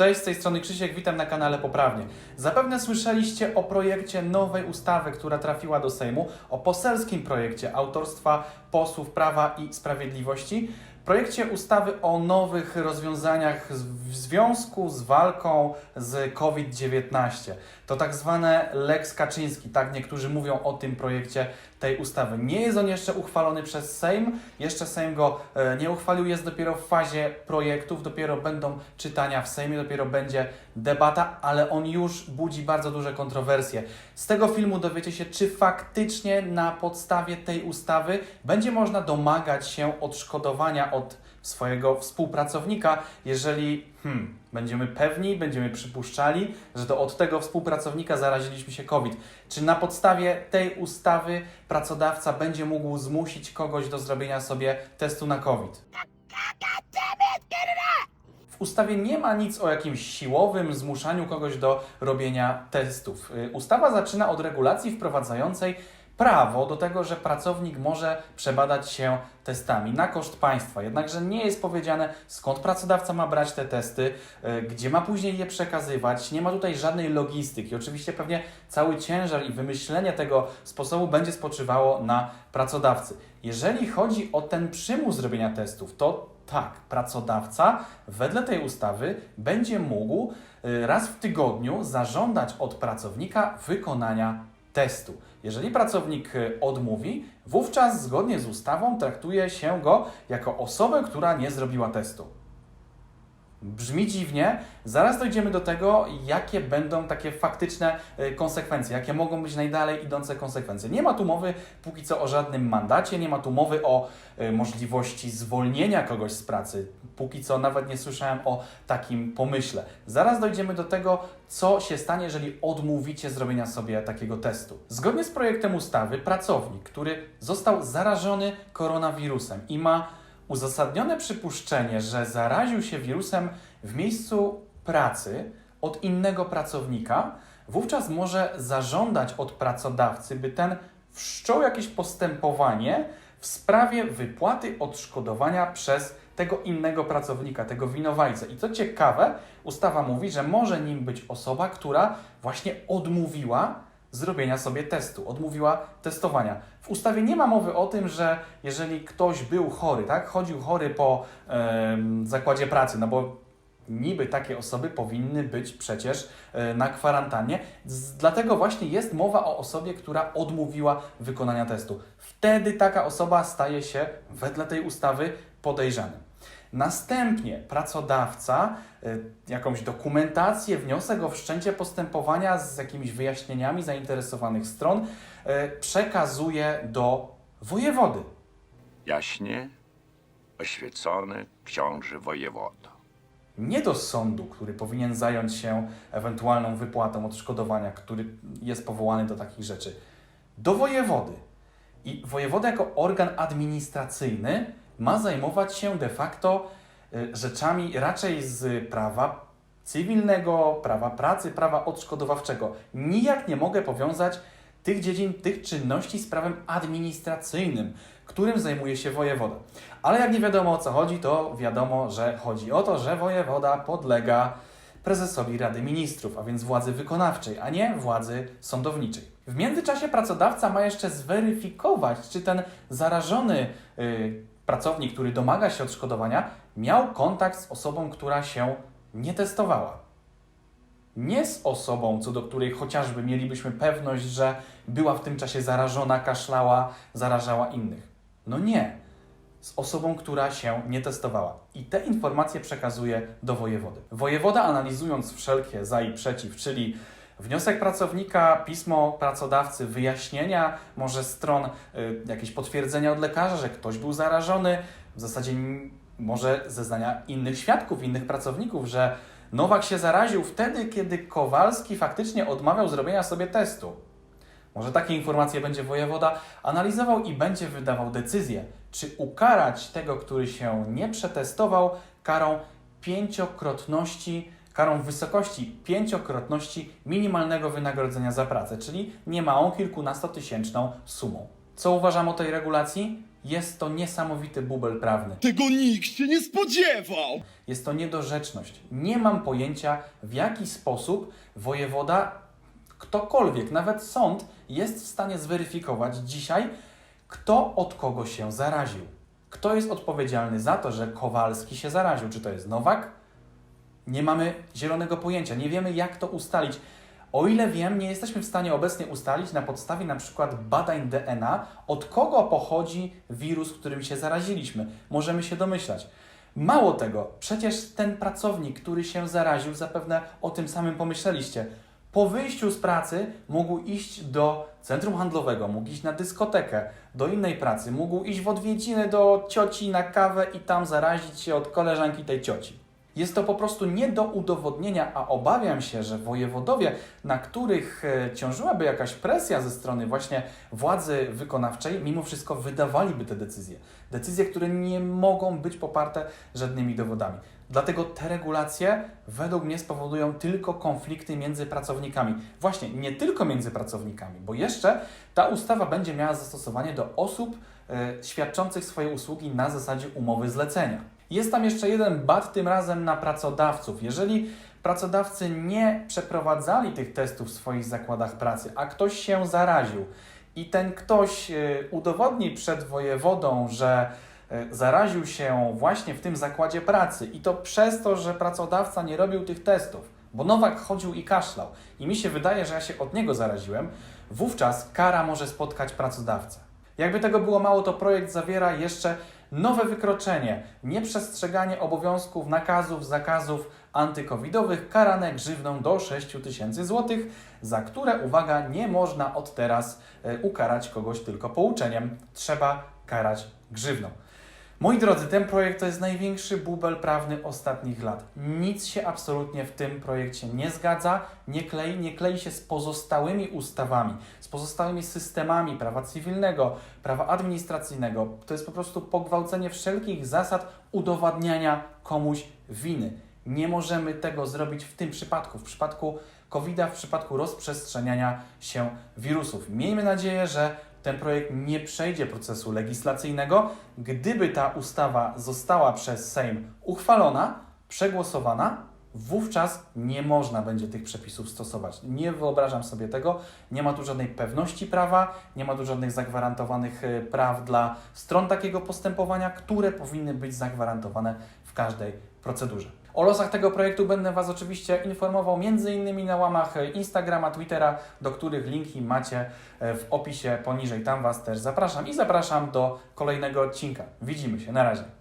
Cześć, z tej strony Krzysiek, witam na kanale Poprawnie. Zapewne słyszeliście o projekcie nowej ustawy, która trafiła do Sejmu, o poselskim projekcie autorstwa posłów Prawa i Sprawiedliwości. Projekcie ustawy o nowych rozwiązaniach w związku z walką z COVID-19. To tak zwane Lex Kaczyński, tak niektórzy mówią o tym projekcie tej ustawy. Nie jest on jeszcze uchwalony przez Sejm, jeszcze Sejm go e, nie uchwalił, jest dopiero w fazie projektów, dopiero będą czytania w Sejmie, dopiero będzie debata, ale on już budzi bardzo duże kontrowersje. Z tego filmu dowiecie się, czy faktycznie na podstawie tej ustawy będzie można domagać się odszkodowania od swojego współpracownika, jeżeli hmm, będziemy pewni, będziemy przypuszczali, że to od tego współpracownika zaraziliśmy się COVID. Czy na podstawie tej ustawy pracodawca będzie mógł zmusić kogoś do zrobienia sobie testu na COVID? W ustawie nie ma nic o jakimś siłowym zmuszaniu kogoś do robienia testów. Y, Ustawa zaczyna od regulacji wprowadzającej prawo do tego, że pracownik może przebadać się testami na koszt państwa. Jednakże nie jest powiedziane, skąd pracodawca ma brać te testy, y, gdzie ma później je przekazywać. Nie ma tutaj żadnej logistyki. Oczywiście pewnie cały ciężar i wymyślenie tego sposobu będzie spoczywało na pracodawcy. Jeżeli chodzi o ten przymus zrobienia testów, to tak, pracodawca wedle tej ustawy będzie mógł y, raz w tygodniu zażądać od pracownika wykonania testu. Jeżeli pracownik y, odmówi, wówczas zgodnie z ustawą traktuje się go jako osobę, która nie zrobiła testu. Brzmi dziwnie, zaraz dojdziemy do tego, jakie będą takie faktyczne y, konsekwencje, jakie mogą być najdalej idące konsekwencje. Nie ma tu mowy póki co o żadnym mandacie, nie ma tu mowy o y, możliwości zwolnienia kogoś z pracy. Póki co nawet nie słyszałem o takim pomyśle. Zaraz dojdziemy do tego, co się stanie, jeżeli odmówicie zrobienia sobie takiego testu. Zgodnie z projektem ustawy, pracownik, który został zarażony koronawirusem i ma uzasadnione przypuszczenie, że zaraził się wirusem w miejscu pracy od innego pracownika, wówczas może zażądać od pracodawcy, by ten wszczął jakieś postępowanie w sprawie wypłaty odszkodowania przez tego innego pracownika, tego winowajcę. I co ciekawe, ustawa mówi, że może nim być osoba, która właśnie odmówiła zrobienia sobie testu, odmówiła testowania. W ustawie nie ma mowy o tym, że jeżeli ktoś był chory, tak, chodził chory po em, zakładzie pracy, no bo niby takie osoby powinny być przecież e, na kwarantannie. Dlatego właśnie jest mowa o osobie, która odmówiła wykonania testu. Wtedy taka osoba staje się wedle tej ustawy podejrzanym. Następnie pracodawca y, jakąś dokumentację, wniosek o wszczęcie postępowania z jakimiś wyjaśnieniami zainteresowanych stron y, przekazuje do wojewody. Jaśnie oświecony książę wojewodo. Nie do sądu, który powinien zająć się ewentualną wypłatą odszkodowania, który jest powołany do takich rzeczy. Do wojewody. I wojewoda jako organ administracyjny ma zajmować się de facto y, rzeczami raczej z prawa cywilnego, prawa pracy, prawa odszkodowawczego. Nijak nie mogę powiązać tych dziedzin, tych czynności z prawem administracyjnym, którym zajmuje się wojewoda. Ale jak nie wiadomo o co chodzi, to wiadomo, że chodzi o to, że wojewoda podlega prezesowi Rady Ministrów, a więc władzy wykonawczej, a nie władzy sądowniczej. W międzyczasie pracodawca ma jeszcze zweryfikować, czy ten zarażony y, pracownik, który domaga się odszkodowania, miał kontakt z osobą, która się nie testowała. Nie z osobą, co do której chociażby mielibyśmy pewność, że była w tym czasie zarażona, kaszlała, zarażała innych. No nie. Z osobą, która się nie testowała. I te informacje przekazuje do wojewody. Wojewoda, analizując wszelkie za i przeciw, czyli wniosek pracownika, pismo pracodawcy, wyjaśnienia może stron, y, jakieś potwierdzenia od lekarza, że ktoś był zarażony, w zasadzie może zeznania innych świadków, innych pracowników, że Nowak się zaraził wtedy, kiedy Kowalski faktycznie odmawiał zrobienia sobie testu. Może takie informacje będzie wojewoda analizował i będzie wydawał decyzję, czy ukarać tego, który się nie przetestował, karą pięciokrotności, karą w wysokości pięciokrotności minimalnego wynagrodzenia za pracę, czyli niemałą kilkunastotysięczną sumą. Co uważam o tej regulacji? Jest to niesamowity bubel prawny. Tego nikt się nie spodziewał! Jest to niedorzeczność. Nie mam pojęcia, w jaki sposób wojewoda, ktokolwiek, nawet sąd, jest w stanie zweryfikować dzisiaj, kto od kogo się zaraził. Kto jest odpowiedzialny za to, że Kowalski się zaraził? Czy to jest Nowak? Nie mamy zielonego pojęcia, nie wiemy jak to ustalić. O ile wiem, nie jesteśmy w stanie obecnie ustalić na podstawie na przykład badań DNA, od kogo pochodzi wirus, którym się zaraziliśmy. Możemy się domyślać. Mało tego, przecież ten pracownik, który się zaraził, zapewne o tym samym pomyśleliście. Po wyjściu z pracy mógł iść do centrum handlowego, mógł iść na dyskotekę, do innej pracy, mógł iść w odwiedziny do cioci na kawę i tam zarazić się od koleżanki tej cioci. Jest to po prostu nie do udowodnienia, a obawiam się, że wojewodowie, na których e, ciążyłaby jakaś presja ze strony właśnie władzy wykonawczej, mimo wszystko wydawaliby te decyzje. Decyzje, które nie mogą być poparte żadnymi dowodami. Dlatego te regulacje według mnie spowodują tylko konflikty między pracownikami. Właśnie, nie tylko między pracownikami, bo jeszcze ta ustawa będzie miała zastosowanie do osób e, świadczących swoje usługi na zasadzie umowy zlecenia. Jest tam jeszcze jeden bat, tym razem na pracodawców. Jeżeli pracodawcy nie przeprowadzali tych testów w swoich zakładach pracy, a ktoś się zaraził i ten ktoś e, udowodni przed wojewodą, że e, zaraził się właśnie w tym zakładzie pracy i to przez to, że pracodawca nie robił tych testów, bo Nowak chodził i kaszlał i mi się wydaje, że ja się od niego zaraziłem, wówczas kara może spotkać pracodawcę. Jakby tego było mało, to projekt zawiera jeszcze nowe wykroczenie nieprzestrzeganie obowiązków, nakazów, zakazów antykowidowych karane grzywną do 6 tysięcy złotych, za które, uwaga, nie można od teraz e, ukarać kogoś tylko pouczeniem. Trzeba karać grzywną. Moi drodzy, ten projekt to jest największy bubel prawny ostatnich lat. Nic się absolutnie w tym projekcie nie zgadza, nie klei, nie klei się z pozostałymi ustawami, z pozostałymi systemami prawa cywilnego, prawa administracyjnego. To jest po prostu pogwałcenie wszelkich zasad udowadniania komuś winy. Nie możemy tego zrobić w tym przypadku, w przypadku COVID-a, w przypadku rozprzestrzeniania się wirusów. Miejmy nadzieję, że ten projekt nie przejdzie procesu legislacyjnego. Gdyby ta ustawa została przez Sejm uchwalona, przegłosowana, wówczas nie można będzie tych przepisów stosować. Nie wyobrażam sobie tego. Nie ma tu żadnej pewności prawa, nie ma tu żadnych zagwarantowanych e, praw dla stron takiego postępowania, które powinny być zagwarantowane w każdej procedurze. O losach tego projektu będę Was oczywiście informował m.in. na łamach Instagrama, Twittera, do których linki macie e, w opisie poniżej. Tam Was też zapraszam i zapraszam do kolejnego odcinka. Widzimy się, na razie.